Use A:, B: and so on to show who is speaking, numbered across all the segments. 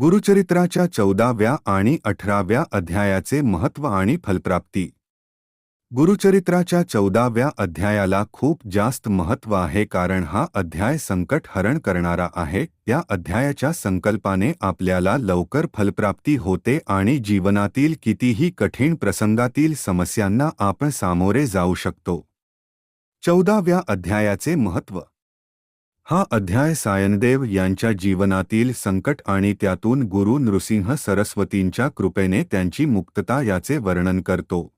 A: गुरुचरित्राच्या चौदाव्या आणि अठराव्या अध्यायाचे महत्त्व आणि फलप्राप्ती. गुरुचरित्राच्या चौदाव्या अध्यायाला खूप जास्त महत्त्व आहे कारण हा अध्याय संकट हरण करणारा आहे. या अध्यायाच्या संकल्पाने आपल्याला लवकर फलप्राप्ती होते आणि जीवनातील कितीही कठीण प्रसंगातील समस्यांना आपण सामोरे जाऊ शकतो. चौदाव्या अध्यायाचे महत्त्व हा अध्याय सायनदेव यांच्या जीवनातील संकट आणि त्यातून गुरु नृसिंह सरस्वतींच्या कृपेने त्यांची मुक्तता याचे वर्णन करतो.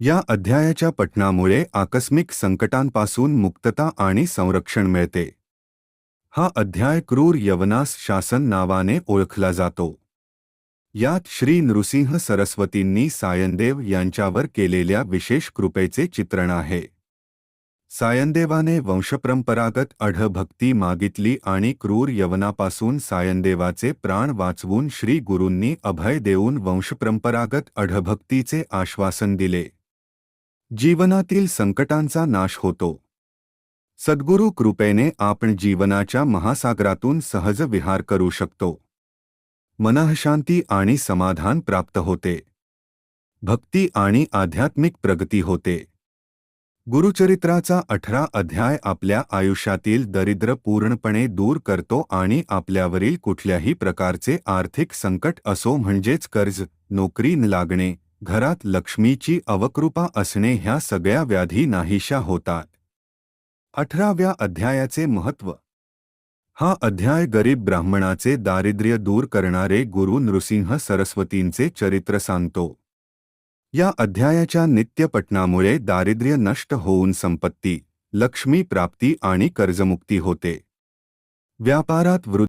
A: या अध्यायाच्या पठणामुळे आकस्मिक संकटांपासून मुक्तता आणि संरक्षण मिळते. हा अध्याय क्रूर यवनास शासन नावाने ओळखला जातो. यात श्री नृसिंह सरस्वतींनी सायनदेव यांच्यावर केलेल्या विशेष कृपेचे चित्रण आहे. सायनदेवाने वंशपरंपरागत अढभक्ती मागितली आणि क्रूर यवनापासून सायनदेवाचे प्राण वाचवून श्री गुरूंनी अभय देऊन वंशपरंपरागत अढभक्तीचे आश्वासन दिले. जीवनातील संकटांचा नाश होतो. सद्गुरू कृपेने आपण जीवनाच्या महासागरातून सहज विहार करू शकतो. मनःशांती आणि समाधान प्राप्त होते. भक्ती आणि आध्यात्मिक प्रगती होते. गुरुचरित्राचा अठरा अध्याय आपल्या आयुष्यातील दरिद्र पूर्णपणे दूर करतो आणि आपल्यावरील कुठल्याही प्रकारचे आर्थिक संकट असो म्हणजेच कर्ज नोकरी न लागणे घरात लक्ष्मीची अवकृपा असणे ह्या सगळ्या व्याधी नाहीशा होतात. अठराव्या अध्यायाचे महत्त्व. हा अध्याय गरीब ब्राह्मणाचे दारिद्र्य दूर करणारे गुरु नृसिंह सरस्वतींचे चरित्र सांगतो. या अध्यायाच्या नित्यपठणामुळे दारिद्र्य नष्ट होऊन संपत्ती लक्ष्मी प्राप्ती आणि कर्जमुक्ती होते. व्यापारात वृद्ध